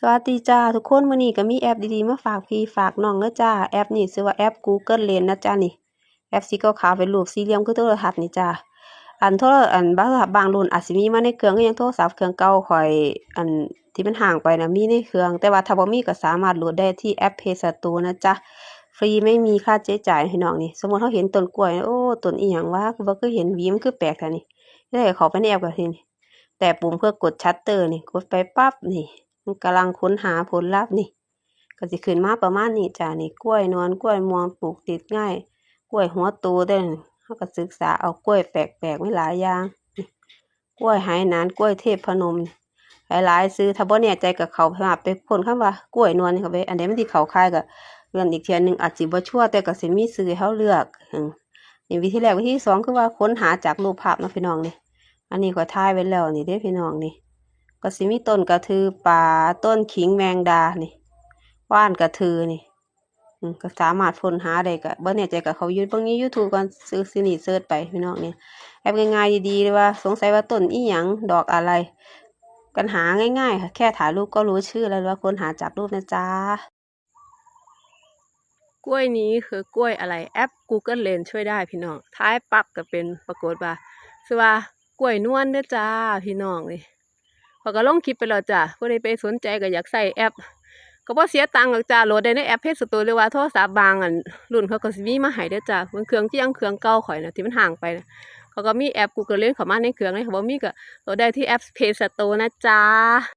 สวัสดีจ้าทุกคนมื้อนี้ก็มีแอปดีๆมาฝากพี่ฝากน้องเด้อจ้าแอปนี้ชื่อว่าแอป Google Lens นะจ้านี่ แอปสีขาวเป็นรูปสี่เหลี่ยมคือโทรทัศน์นี่จ้าอันโทรอันบางบางรุ่นอาจสิมีมาในเครื่องคือหยังโทรศัพท์เครื่องเก่าข้อยอันที่มันห่างไปนะมีในเครื่อง แต่ว่าถ้าบ่มีก็สามารถโหลดได้ที่แอป Play Store นะจ๊ะฟรีไม่มีค่าใช้จ่ายพี่น้องนี่ สมมติเราเห็นต้นกล้วยโอ้ต้นอีหยังวะบ่เคยเห็นวีมันคือแปลกแท้นี่ได้เข้าไปในแอปก็ทีนี่แต่ปุ่มเพื่อกดชัตเตอร์นี่กดไปปั๊บนี่ มันกำลังค้นหาผลลัพธ์นี่ ก็สิขึ้นมาประมาณนี้จ้ะนี่กล้วยนวลกล้วยมวงปลูกติดง่าย กล้วยหัวโตเด้เราก็ศึกษาเอากล้วยแปลกๆไว้หลายอย่าง กล้วยไหหนานกล้วยเทพพนมหลายๆซื้อถ้าบ่แน่ใจก็เขาไปหาไปค้นคำว่ากล้วยนวลนี่เขาไปอันใดมันสิเขาคายก็เลื่อนอีกเทื่อหนึ่งอาจสิบ่ชัวแต่ก็สิมีซื้อเราเลือกอนี่วิธีแรกวิธีสองคือว่าค้นหาจากรูปภาพนะพี่น้องนี่อันนี้ก็ถ่ายไว้แล้วนี่เด้พี่น้องนี่ ก็สิมีต้นกระทือป่าต้นขิงแมงดานี่ว่านกระทือนี่อืมก็สามารถค้นหาได้ก็บ่แน่ใจก็เขายู่เบิ่งน YouTube ก่อนซื้อสินี่เสิร์ชไปพี่น้องเนี่ยแอปง่ายๆดีๆเลยว่า สงสัยว่าต้นอีหยังดอกอะไร กันหาง่ายๆค่ะแค่ถ่ายรูปก็รู้ชื่อแล้วว่าค้นหาจากรูปนะจ๊ะกล้วยนี้คือกล้วยอะไรแอป Google Lens ช่วยได้พี่น้องท้ายปักก็เป็นปรากฏว่าคือว่ากล้วยนวลเด้อจ้าพี่น้องนี่ เขาก็ลงคลิปไปแล้วจ้ะผู้ใดไปสนใจก็อยากใส่แอป ก็บ่เสียตังค์หรอกจ้าโหลดได้ในแอปเพจสตูหรือว่าโทรศัพท์บางอันรุ่นเขาก็สิมีมาให้เด้อจ้ะมันเครื่องที่ยังเครื่องเก่าข่อยนะที่มันห่างไปนะเขาก็มีแอป Google เล่นเข้ามาในเครื่องเลยเขาบ่มีก็โหลดได้ที่แอปเพจสตูนะจ้า